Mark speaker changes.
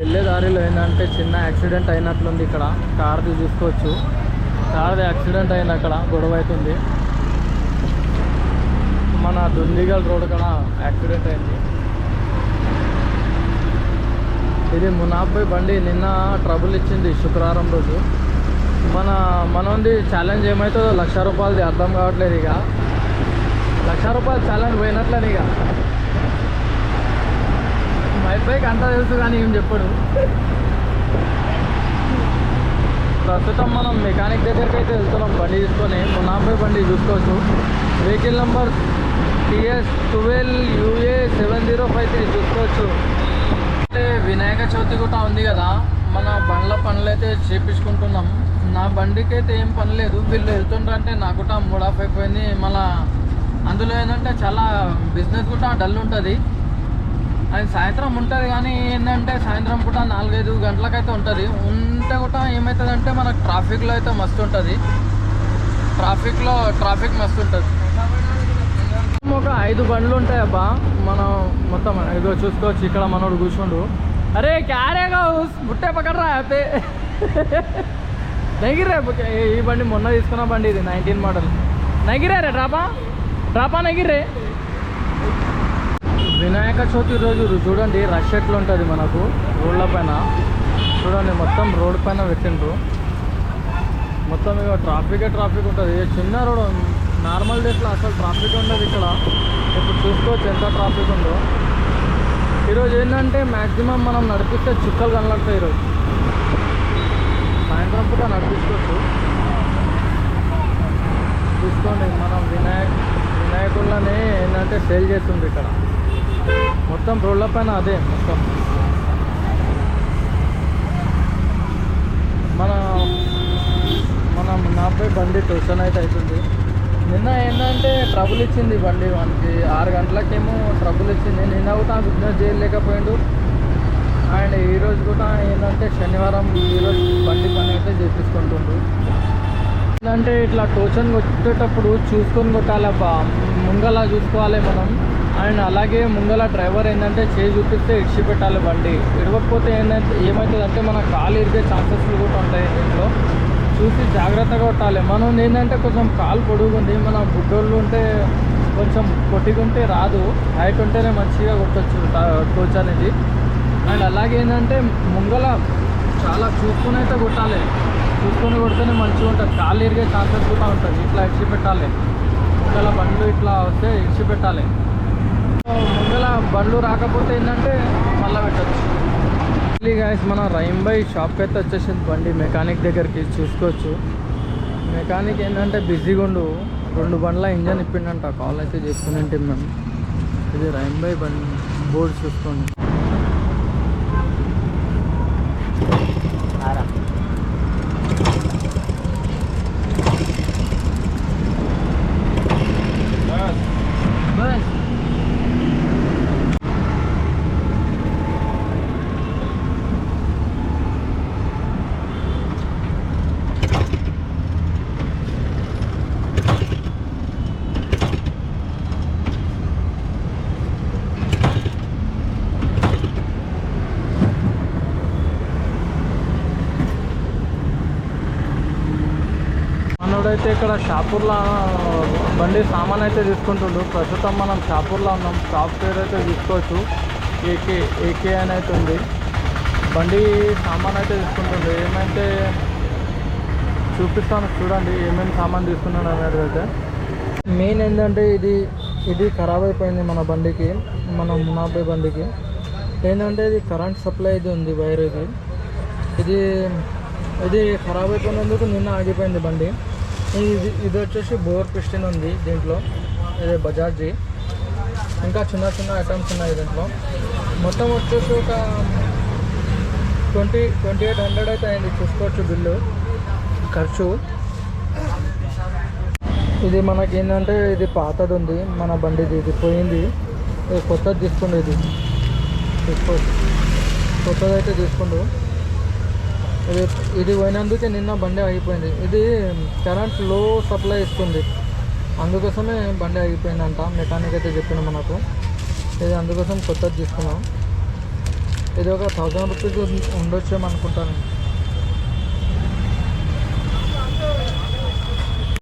Speaker 1: వెళ్ళే దారిలో ఏంటంటే చిన్న యాక్సిడెంట్ అయినట్లుంది ఇక్కడ. కార్ది చూసుకోవచ్చు. కార్ది యాక్సిడెంట్ అయింది అక్కడ గొడవ అవుతుంది మన దుందిగల్ రోడ్ కూడా యాక్సిడెంట్ అయింది. ఇది మునాబ్బాయి బండి నిన్న ట్రబుల్ ఇచ్చింది శుక్రవారం రోజు. మన మనది ఛాలెంజ్ ఏమవుతుందో లక్ష రూపాయలది అర్థం కావట్లేదు ఇక. లక్ష రూపాయలు ఛాలెంజ్ పోయినట్లని ఇక మైట్ బైక్ అంతా తెలుసు కానీ ఏం చెప్పడు. ప్రస్తుతం మనం మెకానిక్ దగ్గరికి అయితే వెళ్తున్నాం బండి తీసుకొని. మునాఫై బండి చూసుకోవచ్చు. Vehicle number TS twelve UA seven zero five three చూసుకోవచ్చు. అంటే వినాయక చవితి కూడా ఉంది కదా మన బండ్ల పనులు అయితే చేపించుకుంటున్నాం. నా బండికి అయితే ఏం పని లేదు. వీళ్ళు వెళ్తుంటారంటే నాకు కూడా మూడ్ ఆఫ్ అయిపోయింది. మళ్ళీ అందులో ఏంటంటే చాలా బిజినెస్ కూడా డల్ ఉంటుంది. అది సాయంత్రం ఉంటుంది కానీ ఏంటంటే సాయంత్రం పూట నాలుగైదు గంటలకైతే ఉంటుంది. ఉంటే కూడా ఏమవుతుందంటే మనకు ట్రాఫిక్లో అయితే మస్తు ఉంటుంది. ట్రాఫిక్లో ట్రాఫిక్ మస్తు ఉంటుంది. ఒక ఐదు బండ్లు ఉంటాయి అబ్బా. మనం మొత్తం ఐదో చూసుకోవచ్చు. ఇక్కడ మనోడు కూర్చుండు. అరే క్యారేగా బుట్టే పక్కడరా అయితే నగిరే ఈ బండి మొన్న తీసుకున్న బండి ఇది నైన్టీన్ మోడల్. నగిరే రే డ్రాపా? డ్రాపా నగిరే? వినాయక చవితి రోజు చూడండి రష్ ఎట్లా ఉంటుంది మనకు రోడ్ల పైన. చూడండి మొత్తం రోడ్ పైన పెట్టిండ్రు. మొత్తం ఇక ట్రాఫికే ట్రాఫిక్ ఉంటుంది. చిన్న రోడ్ నార్మల్ డేస్లో అసలు ట్రాఫిక్ ఉండదు ఇక్కడ. ఇప్పుడు చూసుకోవచ్చు ఎంత ట్రాఫిక్ ఉందో. ఈరోజు ఏంటంటే మ్యాక్సిమం మనం నడిపిస్తే చుక్కలు కనబడతాయి ఈరోజు. సాయంత్రం పూట నడిపించుకోవచ్చు. చూసుకోండి మనం వినాయక్ వినాయకుళ్ళనే ఏంటంటే సేల్ చేస్తుంది ఇక్కడ. మొత్తం రోడ్ల పైన అదే మొత్తం. మన మనం నాపై బండి ట్యూషన్ అయితే అవుతుంది. నిన్న ఏంటంటే ట్రబుల్ ఇచ్చింది బండి మనకి ఆరు గంటలకేమో ట్రబుల్ ఇచ్చింది. నిన్న కూడా బిజినెస్ చేయలేకపోయిండు అండ్ ఈరోజు కూడా ఏంటంటే శనివారం ఈరోజు బండి పని అయితే చేపించుకుంటుండ్రు ఏంటంటే ఇట్లా టోచన్ కొట్టేటప్పుడు చూసుకొని కొట్టాలబ్బా. ముంగలా చూసుకోవాలి మనం. అండ్ అలాగే ముంగల డ్రైవర్ ఏంటంటే చేయి చూపిస్తే ఇడిచి పెట్టాలి బండి. ఇడవకపోతే ఏంటంటే ఏమవుతుందంటే మన కాలు ఇరిగే ఛాన్సెస్ కూడా ఉంటాయి దీంట్లో చూసి జాగ్రత్తగా కొట్టాలి. మనం ఏంటంటే కొంచెం కాలు పొడుగుంది మన బుడ్డోళ్ళు ఉంటే కొంచెం పొట్టిగుంటే రాదు. హైట్ ఉంటేనే మంచిగా కొట్టచ్చు టోచ్ అనేది. అండ్ అలాగే ఏంటంటే ముంగల చాలా చూసుకుని అయితే కొట్టాలి. చూసుకొని కొడితేనే మంచిగా ఉంటుంది. కాలు ఇరిగే ఛాన్సెస్ కూడా ఉంటుంది ఇట్లా ఇడిచి పెట్టాలి ముంగల బండ్లు ఇట్లా వస్తే ఇడిచి పెట్టాలి ముందల బండ్లు రాకపోతే ఏంటంటే మళ్ళీ పెట్టచ్చు. గాయస్ మన రైంబై షాప్కి అయితే వచ్చేసింది బండి. మెకానిక్ దగ్గరికి చూసుకోవచ్చు. మెకానిక్ ఏంటంటే బిజీగా ఉండు. రెండు బండ్ల ఇంజన్ ఇప్పిండంట. కాల్ అయితే చేసుకుని ఉంటాం మేము. ఇది రైంబై బండి. బోర్డు చూసుకోండి. మనోడైతే ఇక్కడ షాపూర్లో బండి సామాన్ అయితే తీసుకుంటుండు. ప్రస్తుతం మనం షాపూర్లో ఉన్నాం. షాప్ పేరు అయితే తీసుకోవచ్చు ఏకే ఏకే అని అయితే ఉంది. బండి సామాన్ అయితే తీసుకుంటుండు. ఏమైతే చూపిస్తాను చూడండి. ఏమేమి సామాన్ తీసుకున్నాను అనేది అయితే. మెయిన్ ఏంటంటే ఇది ఇది ఖరాబ్ అయిపోయింది మన బండికి. మన మునాబే బండికి. ఏంటంటే ఇది కరెంట్ సప్లై ఇది ఉంది వైర్ ఇది ఇది ఇది ఖరాబ్ అయిపోయినందుకు నిన్న ఆగిపోయింది బండి. ఇది ఇది వచ్చేసి బోర్ పిస్టిన్ ఉంది దీంట్లో. ఇది బజాజ్ది ఇంకా చిన్న చిన్న ఐటమ్స్ ఉన్నాయి దీంట్లో. మొత్తం వచ్చేసి ఒక ట్వంటీ ట్వంటీ ఎయిట్ హండ్రెడ్ అయితే అయింది. చూసుకోవచ్చు బిల్లు. ఖర్చు. ఇది మనకి ఏంటంటే ఇది పాతది ఉంది. మన బండిది. ఇది పోయింది. ఇది కొత్తది తీసుకుండు ఇది. తీసుకోవచ్చు కొత్తది అయితే తీసుకుండు. ఇది ఇది పోయినందుకే నిన్న బండి ఆగిపోయింది. ఇది కరెంట్లో సప్లై ఇస్తుంది. అందుకోసమే బండి ఆగిపోయిందంట. మెకానిక్ అయితే చెప్పిన మనకు. ఇది అందుకోసం కొత్తది తీసుకున్నాం. ఇది ఒక థౌజండ్ రూపీస్ ఉండొచ్చేమో అనుకుంటాను.